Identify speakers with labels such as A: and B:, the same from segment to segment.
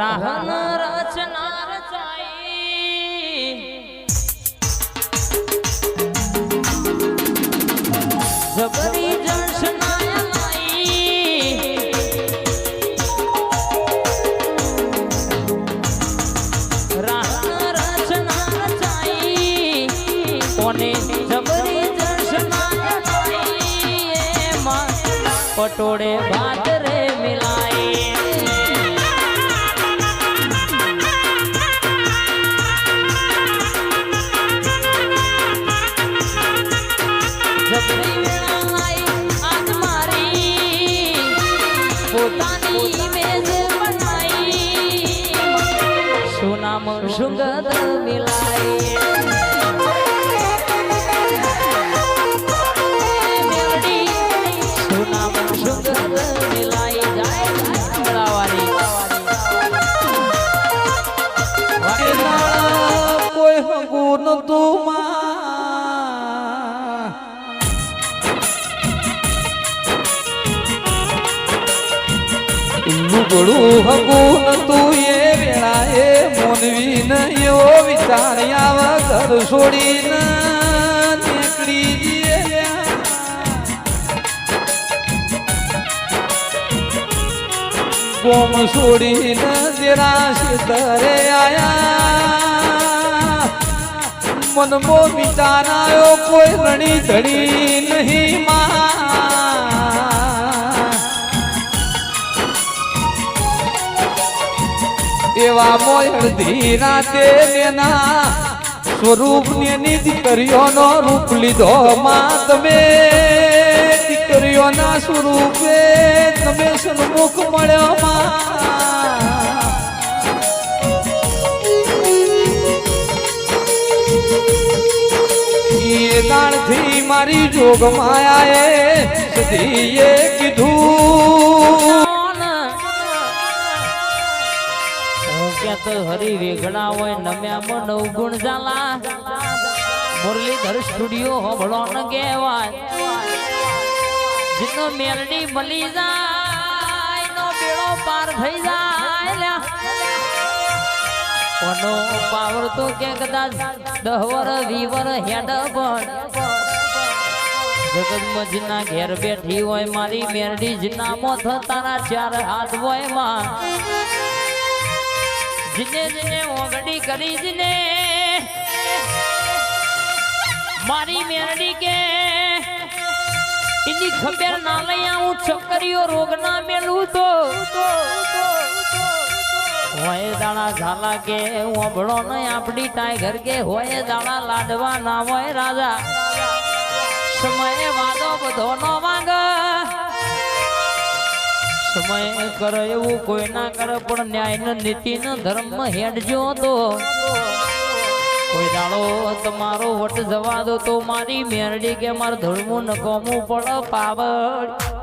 A: રાહન રચના રચાઈ. જબરી જણસનાય લાઈ રાહન સુનામ સુગત મિલાઈ
B: લુગડું હકું નતું એ વેળાએ મોનવી ન એવો વિચાર્યા વગર છોડી છોડીને નીકળી ગયા. ગોમ છોડીને જરા સિદ્ધરે આયા. મનમો વિચાર આવ્યો, કોઈ રણી ધડી નહીં માં. એવા મોયણ ધીરા તેના. સ્વરૂપ ને દીકરીઓનો રૂપ લીધો માં તમે. દીકરીઓના સ્વરૂપે તમે સન્મુખ મળ્યો માં. દાણથી મારી જોગ માયાએ સધીએ કીધું.
A: હું હરી વેગડા હોય, નમ્યા નવ ગુણ જાલા મુરલીધર સ્ટુડિયો હોબળો ન કહેવાય. જીનો મેરડી મળી જાય, નો બેડો પાર થઈ જાય. કોનો પાવર તો કે કદાચ દહવર, વીવર, હેડ પણ. જગતમાં જીના ઘેર બેઠી હોય મારી મેરડી જનામો તારા ચાર હાથ હોયમાં. જીને જીને ઓગડી કરી જીને. મારી મેરડી કે એની ખબર ના લઈ આવું છોકરીઓ રોગ ના મેલું તો. હોય દાણા ઝાલા કે ઓભળો નહીં આપડી ટાઈગર કે હોય દાણા લાડવા ના હોય રાજા. સમય વાદો બધો નો વાગ. સમય કરે એવું કોઈ ના કરે, પણ ન્યાય ન નીતિ ન ધર્મ હેડજો તો. કોઈ દાડો તમારો વટ જવા દો તો મારી મેરડી કે મારે ધર્મું નકોમું પડ પાવડ.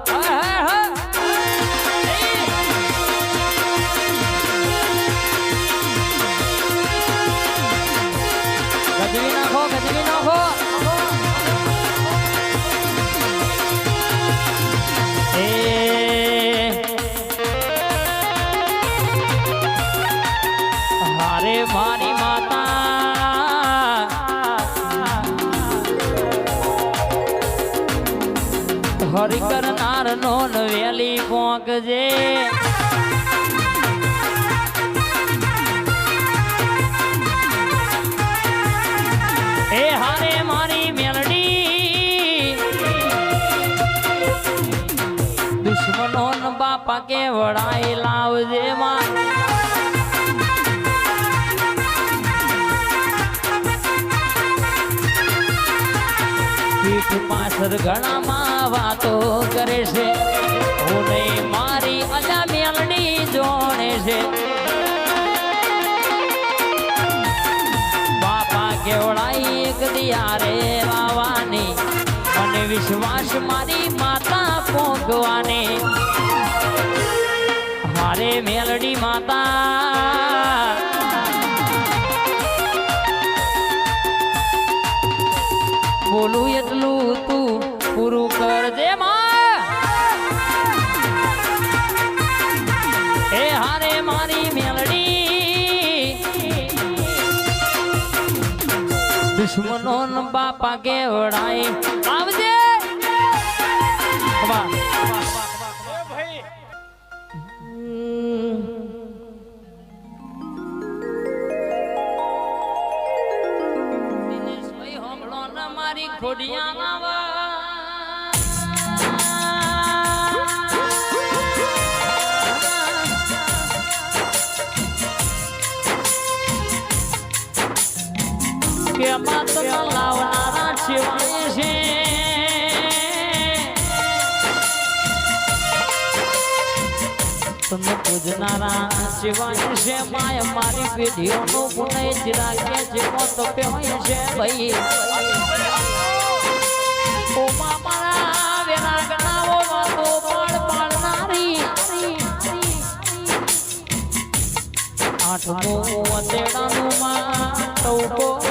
A: હરિ કરનાર નો વેલી પોંકજે એ હારે મારી મેલડી. દુશ્મનો બાપા કે વડાઈ લાવજે માં પાછળ ઘણામાં વાતો કરે છે. હું મારી અજા મેલડી જોણે છે. બાપા કેવડાઈ એક દિયારે લાવવાની અને વિશ્વાસ મારી માતા પોગવાની મારે મેલડી માતા બાપા કેવડાય આવજે. ખોડિયાના માત લાવનારા છેવાય છે તમે પૂજનારા શિવાય છે માય મારી પેઢીઓનો પુનઃ ચિરાગે છે મોત હોય છે ભાઈ ઓમા મારા વેરાગણાઓ વાતો પાડ પાડનારી આઠમો વતેડાનું માં ટૌકો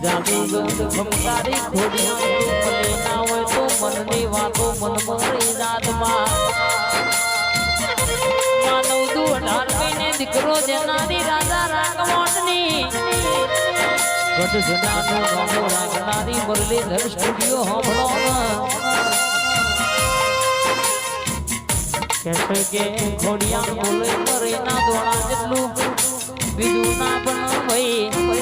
A: ગંધ ખમકારી ખોડિયા ભલે હોય તો મનની વાતો મન મરી જાતમાં માનવ સ્ટુડિયો કે ખોડિયા બોલે મરે ના દોડા જેટલું બીજું ના પણ ભાઈ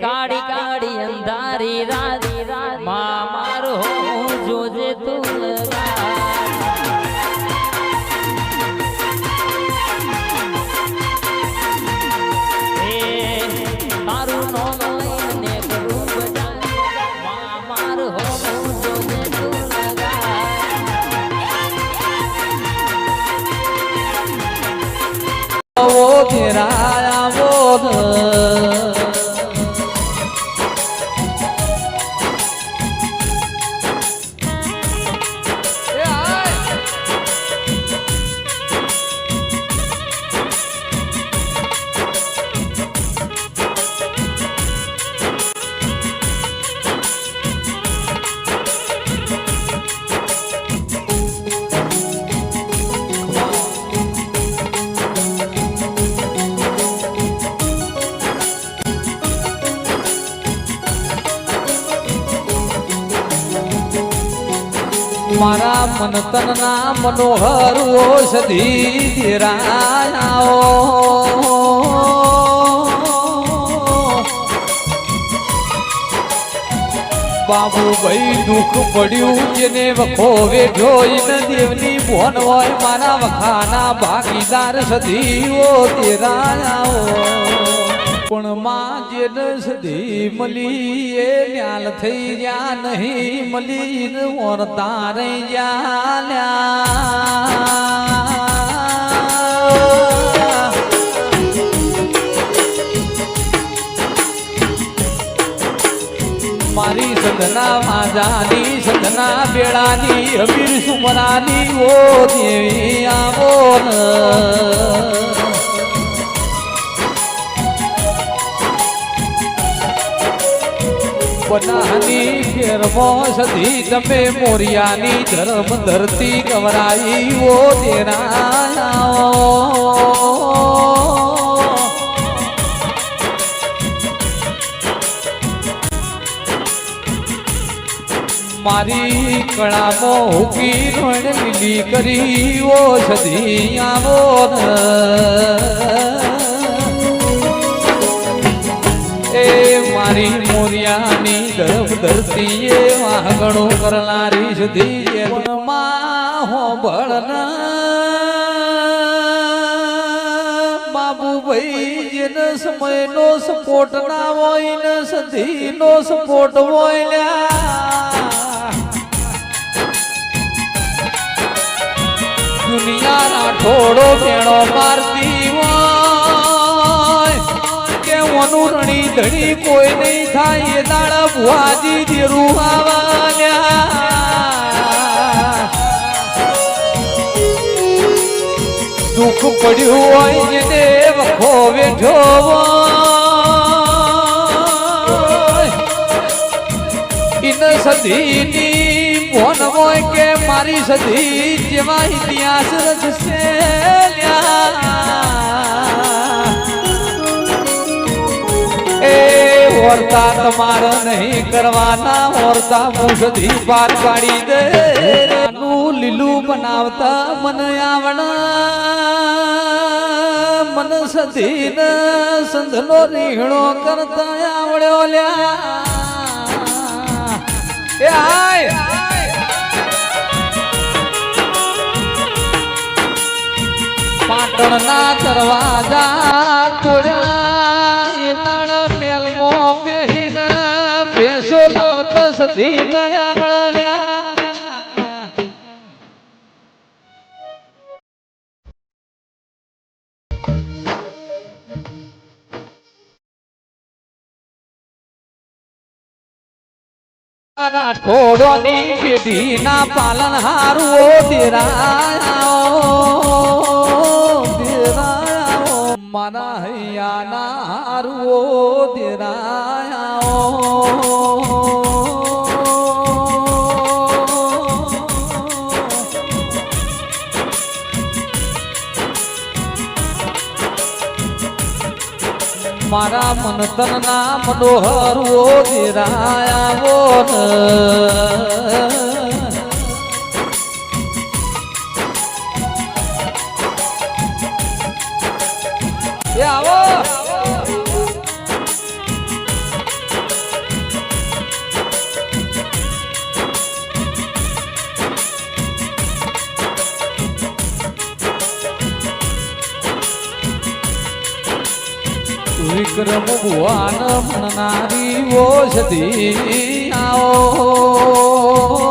A: કાળી કાળી અંધારી રાત. માં મારો જોજે તું. મારા
B: મન તનના મનોહર ઓષધી ધીરાયાઓ બાબુભાઈ દુઃખ પડ્યું જેને વખો વેઠ્યો ઈન દેવની ભોન હોય મારા વખાના ભાગીદાર સધીઓ તેરાયાઓ પણ માં જે સધી મલી એ ન્યાલ થઈ ગયા નહીં ને ઓર તારે જ્યાં મારી સદના માજાની સદના બેળાની અબીર સુમરાની, ઓ દેવી આવો બનાની ફેરમો સધી તમે મોરિયાની ધર્મ ધરતી ગવરાઈ ઓ તેરા મારી કળામો હુકી રણ લીલી કરી ઓ સધી આવો એ મારી મોરિયાની ગર્ભ ધરતી એ વાગણો કરનારી સુધી માં હોબળન બાબુભાઈ જેન સમયનો સપોર્ટ ના હોય ને સધીનો સપોર્ટ હોય લ્યા. દુનિયા રાઠોડો મેળો મારતી હોય. ધણી ધણી કોઈ નહીં થાય એ દાડા ભુવાજી ધીરું દુઃખ પડ્યું હોય ને દેવ ખોવે ઠોવો ઇન સધીની મોન હોય કે મારી સધી જેવા ઇતિહાસ રચશે. ઓરતા તમારે નહીં કરવાના ઓરતા મુસધી પાર પાડી દે. નું લીલું બનાવતા મને આવડ મન સધીન સંધનો રીહણો કરતા આવડ્યો લ્યા. એ આય. પાટણના દરવાજા તોડ્યા ગયા મળ્યા થોડોની પેઢીના પાલન હારું ઓ દેરાયો દેરાયા હૈયા ના હારું દેરાયા મારા મનતન ના મનોહર ઓ દેરાયા ઓ આવો. વિક્રમ ભુવાન સતી આવો.